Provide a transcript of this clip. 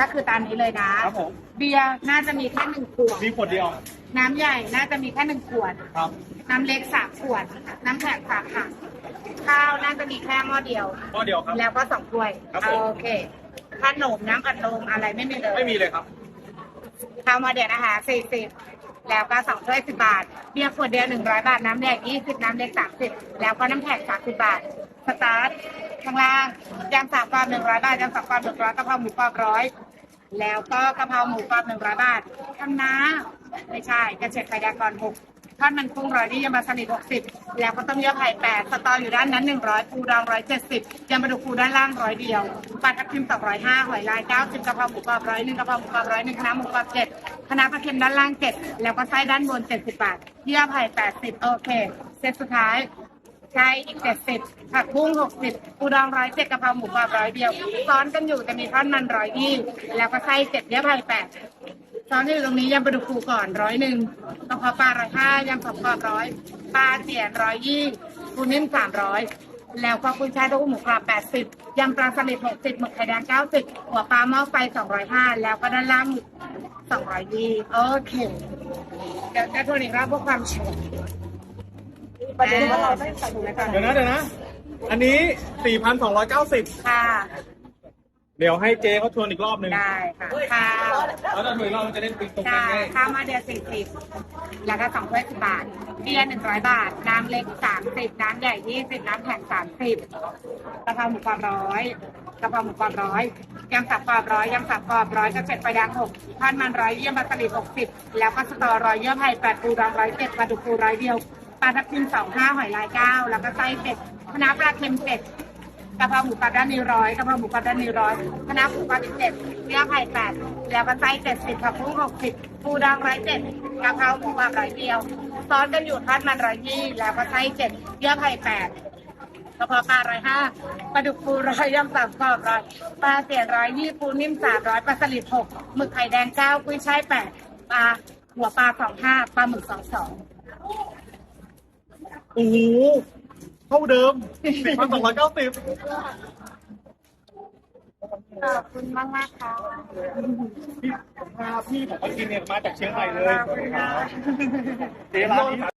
ก็คือตามนี้เลยนะ ครับผม เบียร์น่าจะมีแค่หนึ่งขวด มีขวดเดียว น้ำใหญ่น่าจะมีแค่หนึ่งขวด ครับ น้ำเล็กสามขวด น้ำแข็งสามถังข้าวน่าจะมีแค่หม้อเดียว ข้อเดียวครับ แล้วก็สองถ้วย ครับผม โอเค ขนมน้ำอัดลมอะไรไม่มีเลย ไม่มีเลยครับ ข้าวหมาเดียวนะคะสี่สิบแล้วก็สองถ้วยสิบบาท เบียร์ขวดเดียวหนึ่งร้อยบาท น้ำแดงยี่สิบน้ำเล็กสามสิบแล้วก็น้ำแข็งสามสิบบาท สตาร์ทข้างล่างยำสามกรอบหนึ่งร้อยบาทยำสองกรอบหนึ่งร้อยกะเพราหมูกรอบร้อยแล้วก็กะเพราหมูกรอบหนึ่งร้อยบาทข้างหน้าไม่ใช่กระเฉดไข่แดงก่อนหกทอดมันกุ้งร้อยนี่ยำมาสลิดหกสิบแล้วก็ต้มยำไข่แปดสตออยู่ด้านนั้นหนึ่งร้อยปูดองร้อยเจ็ดสิบยำปลาดุกฟูด้านล่างร้อยเดียวปลาทับทิมสองร้อยห้าหอยลายเก้าสิบกะเพราหมูกรอบร้อยหนึ่งกะเพราหมูกรอบร้อยหนึ่งคณะหมูกรอบเจ็ดคณะปลาเค็มด้านล่างเจ็ดแล้วก็ไส้ด้านบนเจ็ดสิบบาทเยื่อไผ่แปดสิบโอเคเซตสุดท้าย ใช่อีกเจ็ดสิบผักบุ้งหกสิบปูดองร้อยเจ็ดกะเพราหมูกรอบร้อยเดียว ซ้อนกันอยู่จะมีท่อดมันร้อยยี่แล้วก็ไส้เจ็ดเนื้อไผ่แปดซ้อนอยู่ตรงนี้ยำปลาดุกฟูก่อนร้อยหนึ่งกะเพราปลาร้อยห้ายำผักกรอบร้อยปลาเสียนร้อยยี่ปูนิ่มสามร้อยแล้วก็กุ้ยช่ายเต้าหู้หมูกรอบแปดสิบยำปลาสลิดหกสิบหมึกไข่แดงเก้าสิบหัวปลาหม้อไฟสองร้อยห้าแล้วก็ด้านล่างสองร้อยยี่โอเคเดี๋ยวจะทวนอีกรอบเพื่อความชัวร์ ประเด็นว่าเราได้ใส่ถุงในการเดี๋ยวนะเดี๋ยวนะ อันนี้ 4,290 ค่ะ เดี๋ยวให้เจเขาทวนอีกรอบหนึ่งได้ค่ะข้าวแล้วถ้าทวนอีกรอบมันจะได้ตรงกันค่ะง่ายข้าวมาเดือนสี่สิบแล้วก็สองถ้วยสิบบาทเบียร์หนึ่งร้อยบาท น้ำเล็กสามสิบน้ำใหญ่ยี่สิบน้ำแข็งสามสิบกะเพราหมูกรอบร้อยกะเพราหมูกรอบร้อยยำสับกรอบร้อยยำสับกรอบร้อยกระเจ็ดปลาดางหกทอดมันร้อยเยี่ยมปลาสลิดหกสิบแล้วก็สตอร้อยเยื่อไผ่แปดปูดองร้อยเจ็ดปลาดุกปูร้อยเดียว ปลาทับทิมสองห้าหอยลายเก้าแล้วก็ไส้เป็ดคณะปลาเค็มเป็ดกะเพราหมูกรอบด้านนี้ร้อยกะเพราหมูกรอบด้านนี้ร้อยคณะหมูกรอบอีกเจ็ดเนื้อไข่แปดแล้วก็ไส้เจ็ดสิบผักบุ้งหกสิบปูดองร้อยเจ็ดกะเพราหมูกรอบร้อยเดียวซอสกันอยู่ทอดมันร้อยยี่แล้วก็ไส้เจ็ดเนื้อไข่แปดกระเพราปลาร้อยห้าปลาดุกปูร้อยยำสามกรอบร้อยปลาเสียร้อยยี่ปูนิ่มสามร้อยปลาสลิดหกหมึกไข่แดงเก้ากุ้ยช่ายแปดปลาหัวปลาสองห้าปลาหมึกสองสอง โอ้โหเท่าเดิม4,290ขอบคุณมากมากๆค่ะพี่พาพี่ผมมากินเนี่ยมาจากเชียงใหม่เลยขอบคุณค่ะเจ๊ร้านนี้